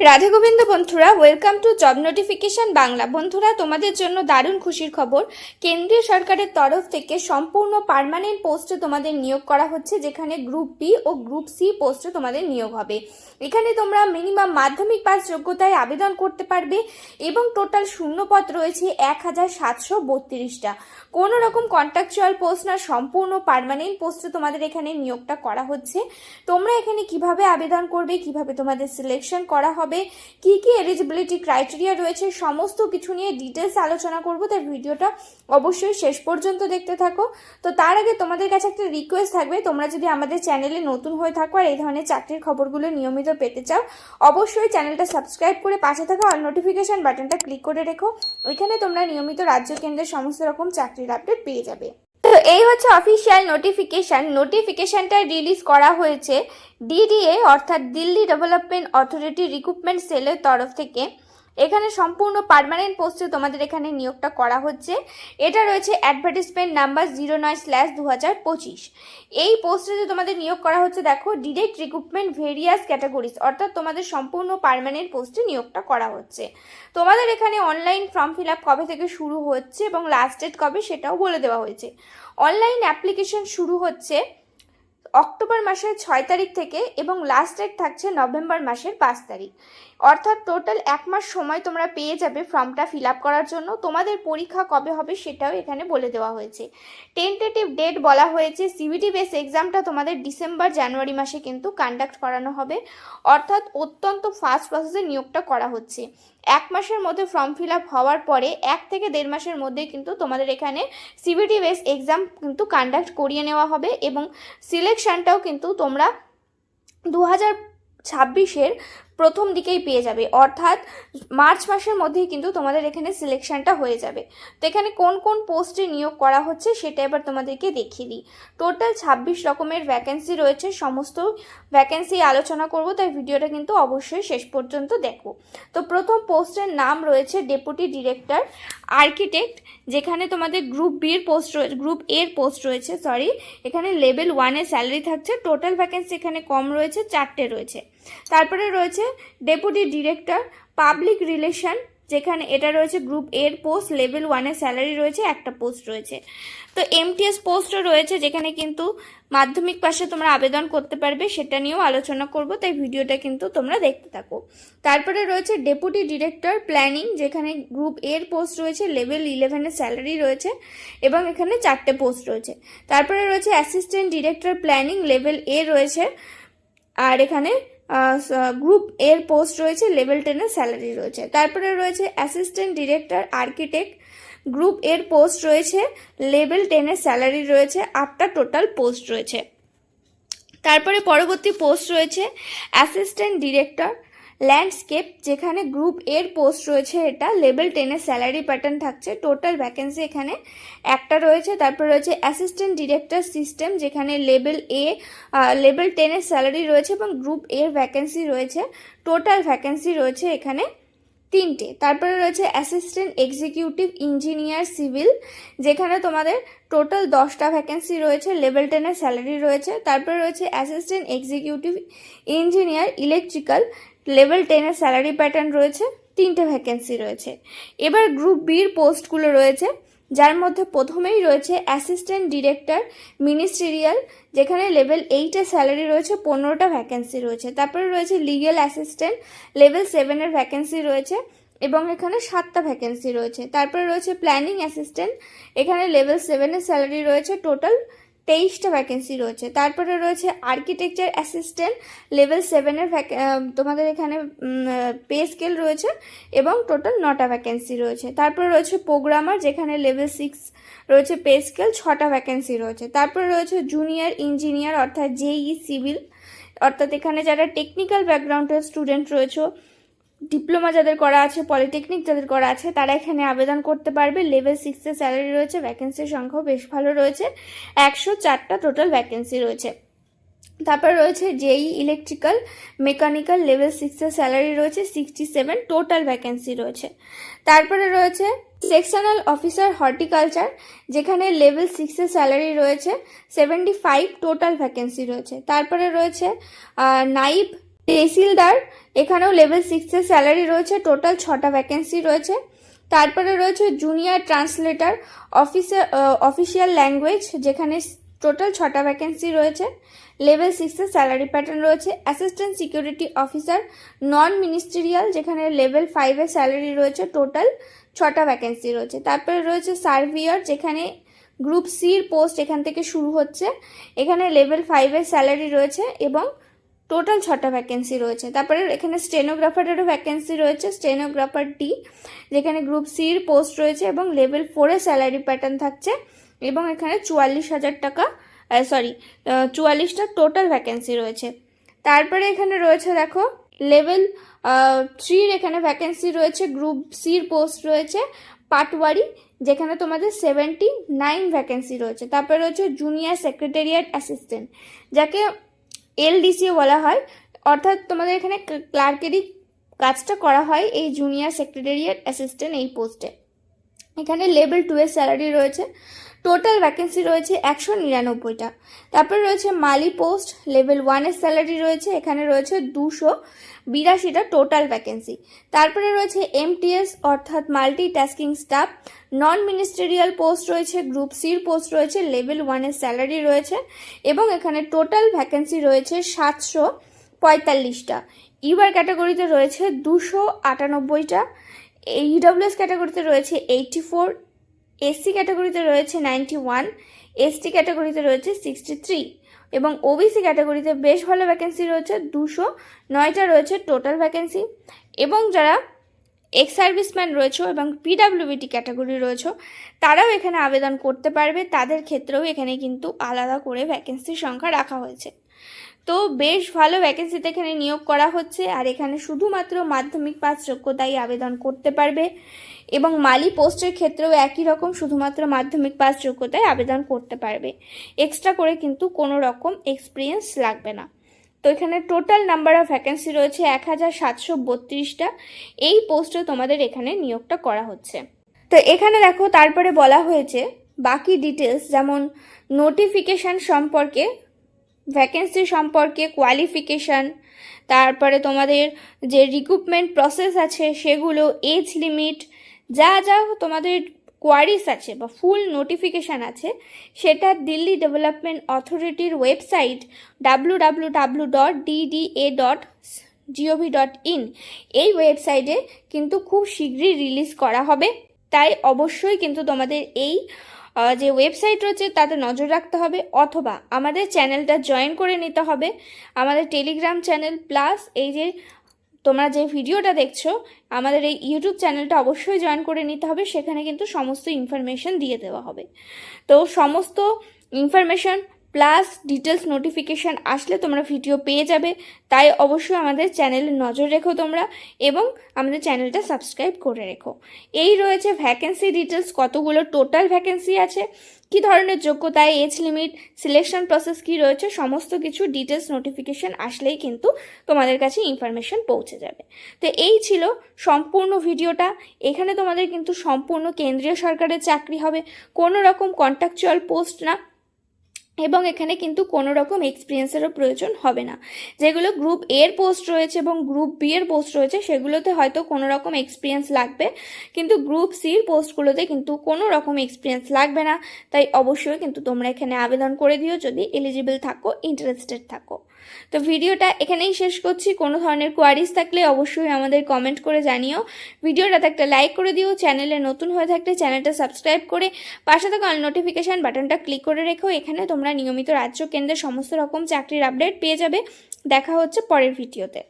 রাধা গোবিন্দ বন্ধুরা welcome to job notification Bangla. বন্ধুরা, তোমাদের জন্য দারুণ খুশির খবর। কেন্দ্রীয় সরকারের তরফ থেকে সম্পূর্ণ পারমানেন্ট পোস্টে তোমাদের নিয়োগ করা হচ্ছে, যেখানে গ্রুপ বি ও গ্রুপ সি পোস্টে তোমাদের নিয়োগ হবে। এখানে তোমরা মিনিমাম মাধ্যমিক পাস যোগ্যতায় আবেদন করতে পারবে এবং টোটাল শূন্যপদ রয়েছে এক হাজার সাতশো বত্রিশটা। কোনো রকম কন্ট্রাকচুয়াল পোস্ট না, সম্পূর্ণ পারমানেন্ট পোস্টে তোমাদের এখানে নিয়োগটা করা হচ্ছে। তোমরা এখানে কীভাবে আবেদন করবে, কীভাবে তোমাদের সিলেকশন করা হবে কি কি এলিজিবিলিটি ক্রাইটেরিয়া রয়েছে, সমস্ত কিছু নিয়ে ডিটেলস আলোচনা করব, তাই ভিডিওটা অবশ্যই শেষ পর্যন্ত দেখতে থাকো। তো তার আগে তোমাদের কাছে একটা রিকোয়েস্ট থাকবে, তোমরা যদি আমাদের চ্যানেলে নতুন হয়ে থাকো আর এই ধরনের চাকরির খবরগুলো নিয়মিত পেতে চাও, অবশ্যই চ্যানেলটা সাবস্ক্রাইব করে পাশে থাকা অল নোটিফিকেশন বাটনটা ক্লিক করে রেখো, ওইখানে তোমরা নিয়মিত রাজ্য কেন্দ্রের সমস্ত রকম চাকরির আপডেট পেয়ে যাবে। তো এই হচ্ছে অফিসিয়াল নোটিফিকেশান নোটিফিকেশানটা রিলিজ করা হয়েছে ডিডিএ অর্থাৎ দিল্লি ডেভেলপমেন্ট অথরিটি রিক্রুটমেন্ট সেলের তরফ থেকে। এখানে সম্পূর্ণ পারমানেন্ট পোস্টে তোমাদের এখানে নিয়োগটা করা হচ্ছে। এটা রয়েছে অ্যাডভার্টিসমেন্ট নাম্বার জিরো নয় স্ল্যাশ দু হাজার পঁচিশ। এই পোস্টে যে তোমাদের নিয়োগ করা হচ্ছে, দেখো ডিরেক্ট রিক্রুটমেন্ট ভেরিয়াস ক্যাটাগরিজ অর্থাৎ তোমাদের সম্পূর্ণ পারমানেন্ট পোস্টে নিয়োগটা করা হচ্ছে। তোমাদের এখানে অনলাইন ফর্ম ফিল আপ কবে থেকে শুরু হচ্ছে এবং লাস্ট ডেট কবে সেটাও বলে দেওয়া হয়েছে। অনলাইন অ্যাপ্লিকেশন শুরু হচ্ছে অক্টোবর মাসের ছয় তারিখ থেকে এবং লাস্ট ডেট থাকছে নভেম্বর মাসের পাঁচ তারিখ। অর্থাৎ টোটাল এক মাস সময় তোমরা পেয়ে যাবে ফর্মটা ফিল আপ করার জন্য। তোমাদের পরীক্ষা কবে হবে সেটাও এখানে বলে দেওয়া হয়েছে। টেন্টেটিভ ডেট বলা হয়েছে সিবিটি বেস এক্সামটা তোমাদের ডিসেম্বর জানুয়ারি মাসে কিন্তু কন্ডাক্ট করানো হবে। অর্থাৎ অত্যন্ত ফাস্ট প্রসেসে নিয়োগটা করা হচ্ছে। এক মাসের মধ্যে ফর্ম ফিল আপ হওয়ার পরে এক থেকে দেড় মাসের মধ্যে কিন্তু তোমাদের এখানে সিবিটি বেস এক্সাম কিন্তু কন্ডাক্ট করিয়ে নেওয়া হবে এবং সিলেকশনটাও কিন্তু তোমরা দু হাজার ছাব্বিশের প্রথম দিকেই পেয়ে যাবে। অর্থাৎ মার্চ মাসের মধ্যেই কিন্তু তোমাদের এখানে সিলেকশনটা হয়ে যাবে। তো এখানে কোন কোন পোস্টে নিয়োগ করা হচ্ছে সেটা এবার তোমাদেরকে দেখিয়ে দিই। টোটাল ছাব্বিশ রকমের ভ্যাকেন্সি রয়েছে, সমস্ত ভ্যাকেন্সি আলোচনা করব, তাই ভিডিওটা কিন্তু অবশ্যই শেষ পর্যন্ত দেখো। তো প্রথম পোস্টের নাম রয়েছে ডেপুটি ডিরেক্টর আর্কিটেক্ট যেখানে তোমাদের গ্রুপ বির পোস্ট রয়েছে গ্রুপ এর পোস্ট রয়েছে সরি এখানে লেভেল ওয়ানের স্যালারি থাকছে। টোটাল ভ্যাকেন্সি এখানে কম রয়েছে, চারটে রয়েছে। তারপরে রয়েছে ডেপুটি ডিরেক্টর, পাবলিক রিলেশন, যেখানে এটা রয়েছে গ্রুপ এর পোস্ট, লেভেল ওয়ানের স্যালারি রয়েছে, একটা পোস্ট রয়েছে। তো এমটিএস পোস্টও রয়েছে, যেখানে কিন্তু মাধ্যমিক পাশে তোমরা আবেদন করতে পারবে, সেটা নিয়েও আলোচনা করব, তাই ভিডিওটা কিন্তু তোমরা দেখতে থাকো। তারপরে রয়েছে ডেপুটি ডিরেক্টর প্ল্যানিং, যেখানে গ্রুপ এর পোস্ট রয়েছে, লেভেল ইলেভেনের স্যালারি রয়েছে, এবং এখানে চারটে পোস্ট রয়েছে। তারপরে রয়েছে অ্যাসিস্ট্যান্ট ডিরেক্টর প্ল্যানিং, লেভেল এ রয়েছে, আর এখানে গ্রুপ এর পোস্ট রয়েছে লেভেল টেনের স্যালারি রয়েছে। তারপরে রয়েছে অ্যাসিস্ট্যান্ট ডিরেক্টর আর্কিটেক্ট গ্রুপ এর পোস্ট রয়েছে লেভেল টেনের স্যালারি রয়েছে আটটা টোটাল পোস্ট রয়েছে। তারপরে পরবর্তী পোস্ট রয়েছে অ্যাসিস্ট্যান্ট ডিরেক্টর ল্যান্ডস্কেপ যেখানে গ্রুপ এর পোস্ট রয়েছে এটা লেভেল টেনের স্যালারি প্যাটার্ন থাকছে টোটাল ভ্যাকেন্সি এখানে একটা রয়েছে, তারপর রয়েছে অ্যাসিস্ট্যান্ট ডিরেক্টর সিস্টেম যেখানে লেভেল এ লেভেল টেনের স্যালারি রয়েছে এবং গ্রুপ এর ভ্যাকেন্সি রয়েছে টোটাল ভ্যাকেন্সি রয়েছে এখানে তিনটে। তারপরে রয়েছে অ্যাসিস্ট্যান্ট এক্সিকিউটিভ ইঞ্জিনিয়ার সিভিল যেখানে তোমাদের টোটাল দশটা ভ্যাকেন্সি রয়েছে লেভেল টেনের স্যালারি রয়েছে, তারপরে রয়েছে assistant executive engineer electrical level টেনের স্যালারি প্যাটার্ন রয়েছে, তিনটে ভ্যাকেন্সি রয়েছে। এবার গ্রুপ বির পোস্টগুলো রয়েছে, যার মধ্যে প্রথমেই রয়েছে অ্যাসিস্ট্যান্ট ডিরেক্টর মিনিস্ট্রিয়াল, যেখানে লেভেল এইটের স্যালারি রয়েছে, পনেরোটা ভ্যাকেন্সি রয়েছে। তারপরে রয়েছে লিগ্যাল অ্যাসিস্ট্যান্ট, লেভেল সেভেনের ভ্যাকেন্সি রয়েছে, এবং এখানে সাতটা ভ্যাকেন্সি রয়েছে। তারপরে রয়েছে প্ল্যানিং অ্যাসিস্ট্যান্ট, এখানে লেভেল সেভেনের স্যালারি রয়েছে, টোটাল তেইশটা ভ্যাকেন্সি রয়েছে। তারপরে রয়েছে আর্কিটেকচার অ্যাসিস্ট্যান্ট লেভেল সেভেনের তোমাদের এখানে পে স্কেল রয়েছে এবং টোটাল নটা ভ্যাকেন্সি রয়েছে। তারপরে রয়েছে প্রোগ্রামার যেখানে লেভেল সিক্স রয়েছে পে স্কেল ছটা ভ্যাকেন্সি রয়েছে। তারপরে রয়েছে জুনিয়র ইঞ্জিনিয়ার অর্থাৎ জেই সিভিল অর্থাৎ এখানে যারা টেকনিক্যাল ব্যাকগ্রাউন্ডের স্টুডেন্ট রয়েছে ডিপ্লোমা যাদের করা আছে, পলিটেকনিক যাদের করা আছে, তারা এখানে আবেদন করতে পারবে। লেভেল সিক্সের স্যালারি রয়েছে ভ্যাকেন্সির সংখ্যাও বেশ ভালো রয়েছে। একশো চারটা টোটাল ভ্যাকেন্সি রয়েছে। তারপর রয়েছে জেই ইলেকট্রিক্যাল মেকানিক্যাল লেভেল সিক্সের স্যালারি রয়েছে সিক্সটি সেভেন টোটাল ভ্যাকেন্সি রয়েছে। তারপরে রয়েছে সেকশনাল অফিসার হর্টিকালচার যেখানে লেভেল সিক্সের স্যালারি রয়েছে সেভেন্টি ফাইভ টোটাল ভ্যাকেন্সি রয়েছে। তারপরে রয়েছে নাইব তহসিলদার, এখানেও লেভেল সিক্সের স্যালারি রয়েছে টোটাল ছটা ভ্যাকেন্সি রয়েছে। তারপরে রয়েছে junior translator official official language যেখানে টোটাল ছটা ভ্যাকেন্সি রয়েছে। লেভেল সিক্সের স্যালারি প্যাটার্ন রয়েছে। Assistant security officer non ministerial যেখানে লেভেল ফাইভের স্যালারি রয়েছে টোটাল ছটা ভ্যাকেন্সি রয়েছে। তারপরে রয়েছে সার্ভিয়ার যেখানে গ্রুপ সির পোস্ট এখান থেকে শুরু হচ্ছে। এখানে লেভেল ফাইভের স্যালারি রয়েছে এবং টোটাল ছটা ভ্যাকেন্সি রয়েছে। তারপরে এখানে স্টেনোগ্রাফারেরও ভ্যাকেন্সি রয়েছে। স্টেনোগ্রাফার ডি যেখানে গ্রুপ সির পোস্ট রয়েছে এবং লেভেল ফোরে স্যালারি প্যাটার্ন থাকছে এবং এখানে চুয়াল্লিশ হাজার টাকা সরি চুয়াল্লিশটা টোটাল ভ্যাকেন্সি রয়েছে। তারপরে এখানে রয়েছে দেখো লেভেল থ্রির এখানে ভ্যাকেন্সি রয়েছে গ্রুপ সির পোস্ট রয়েছে, পাটওয়ারি, যেখানে তোমাদের সেভেন্টি নাইন ভ্যাকেন্সি রয়েছে। তারপরে রয়েছে জুনিয়র সেক্রেটারিয়েট অ্যাসিস্ট্যান্ট যাকে এলডিসিও বলা হয়। অর্থাৎ তোমাদের এখানে ক্লার্কেরই কাজটা করা হয় এই জুনিয়র সেক্রেটারিয়েট অ্যাসিস্ট্যান্ট এই পোস্টে এখানে লেভেল টু এর স্যালারি রয়েছে। টোটাল ভ্যাকেন্সি রয়েছে একশো নিরানব্বইটা। তারপরে রয়েছে মালি পোস্ট লেভেল ওয়ানের স্যালারি রয়েছে, এখানে রয়েছে দুশো বিরাশিটা টোটাল ভ্যাকেন্সি তারপরে রয়েছে এমটিএস অর্থাৎ multi tasking staff non ministerial post রয়েছে গ্রুপ সির পোস্ট রয়েছে লেভেল ওয়ানের স্যালারি রয়েছে, এবং এখানে টোটাল ভ্যাকেন্সি রয়েছে সাতশো পঁয়তাল্লিশটা। ইউআর ক্যাটাগরিতে রয়েছে দুশো আটানব্বইটা ইডব্লিউএস ক্যাটাগরিতে রয়েছে এইটটি ফোর এসসি ক্যাটাগরিতে রয়েছে নাইনটি ওয়ান এসটি ক্যাটাগরিতে রয়েছে সিক্সটি থ্রি এবং ওবিসি ক্যাটাগরিতে বেশ ভালো ভ্যাকেন্সি রয়েছে, দুশো নয়টা রয়েছে টোটাল ভ্যাকেন্সি এবং যারা এক্স সার্ভিসম্যান রয়েছে এবং পিডাব্লিউবিটি ক্যাটাগরি রয়েছে, তারাও এখানে আবেদন করতে পারবে, তাদের ক্ষেত্রেও এখানে কিন্তু আলাদা করে ভ্যাকেন্সির সংখ্যা রাখা হয়েছে। তো বেশ ভালো ভ্যাকেন্সিতে এখানে নিয়োগ করা হচ্ছে। আর এখানে শুধুমাত্র মাধ্যমিক পাস যোগ্যতাই আবেদন করতে পারবে। এবং মালি পোস্টের ক্ষেত্রেও একই রকম শুধুমাত্র মাধ্যমিক পাস যোগ্যতায় আবেদন করতে পারবে। এক্সট্রা করে কিন্তু কোনো রকম এক্সপিরিয়েন্স লাগবে না। তো এখানে টোটাল নাম্বার অফ ভ্যাকেন্সি রয়েছে এক হাজার সাতশো বত্রিশটা। এই পোস্টে তোমাদের এখানে নিয়োগটা করা হচ্ছে। তো এখানে দেখো, তারপরে বলা হয়েছে, বাকি ডিটেলস যেমন নোটিফিকেশান সম্পর্কে ভ্যাকেন্সি সম্পর্কে কোয়ালিফিকেশান তারপরে তোমাদের যে রিক্রুটমেন্ট প্রসেস আছে সেগুলো এজ লিমিট যা যা তোমাদের কোয়ারিস আছে বা ফুল নোটিফিকেশান আছে, সেটা দিল্লি ডেভেলপমেন্ট অথরিটির website W W W dot DDA dot GOV dot in এই ওয়েবসাইটে কিন্তু খুব শীঘ্রই রিলিজ করা হবে। তাই অবশ্যই কিন্তু তোমাদের এই যে ওয়েবসাইট রয়েছে, তাতে নজর রাখতে হবে। অথবা আমাদের চ্যানেলটা জয়েন করে নিতে হবে। আমাদের টেলিগ্রাম চ্যানেল প্লাস এই যে তোমরা যে ভিডিওটা দেখছ, আমাদের এই ইউটিউব চ্যানেলটা অবশ্যই জয়েন করে নিতে হবে। সেখানে কিন্তু সমস্ত ইনফরমেশন দিয়ে দেওয়া হবে। তো সমস্ত ইনফরমেশন প্লাস ডিটেলস নোটিফিকেশান আসলে তোমরা ভিডিও পেয়ে যাবে। তাই অবশ্যই আমাদের চ্যানেলে নজর রেখো তোমরা এবং আমাদের চ্যানেলটা সাবস্ক্রাইব করে রেখো। এই রয়েছে ভ্যাকেন্সি ডিটেলস কতগুলো টোটাল ভ্যাকেন্সি আছে, কি ধরনের যোগ্যতায় এজ লিমিট সিলেকশন প্রসেস কি রয়েছে, সমস্ত কিছু ডিটেলস নোটিফিকেশান আসলেই কিন্তু তোমাদের কাছে ইনফরমেশন পৌঁছে যাবে। তো এই ছিল সম্পূর্ণ ভিডিওটা। এখানে তোমাদের কিন্তু সম্পূর্ণ কেন্দ্রীয় সরকারের চাকরি হবে। কোনো রকম কন্ট্রাকচুয়াল পোস্ট না। এবং এখানে কিন্তু কোনো রকম এক্সপিরিয়েন্সেরও প্রয়োজন হবে না। যেগুলো গ্রুপ এর পোস্ট রয়েছে এবং গ্রুপ বি এর পোস্ট রয়েছে, সেগুলোতে হয়তো কোনো রকম এক্সপিরিয়েন্স লাগবে। কিন্তু গ্রুপ সির পোস্টগুলোতে কিন্তু কোনো রকম এক্সপিরিয়েন্স লাগবে না। তাই অবশ্যই কিন্তু তোমরা এখানে আবেদন করে দিও। যদি এলিজিবল থাকো ইন্টারেস্টেড থাকো। তো ভিডিওটা এখানেই শেষ করছি। কোনো ধরনের কোয়ারিজ থাকলে অবশ্যই আমাদের কমেন্ট করে জানিও। ভিডিওটাতে একটা লাইক করে দিও। চ্যানেলে নতুন হয়ে থাকলে চ্যানেলটা সাবস্ক্রাইব করে পাশে থাকা অল নোটিফিকেশান বাটনটা ক্লিক করে রেখো। এখানে তোমরা নিয়মিত রাজ্য কেন্দ্রের সমস্ত রকম চাকরির আপডেট পেয়ে যাবে। দেখা হচ্ছে পরের ভিডিওতে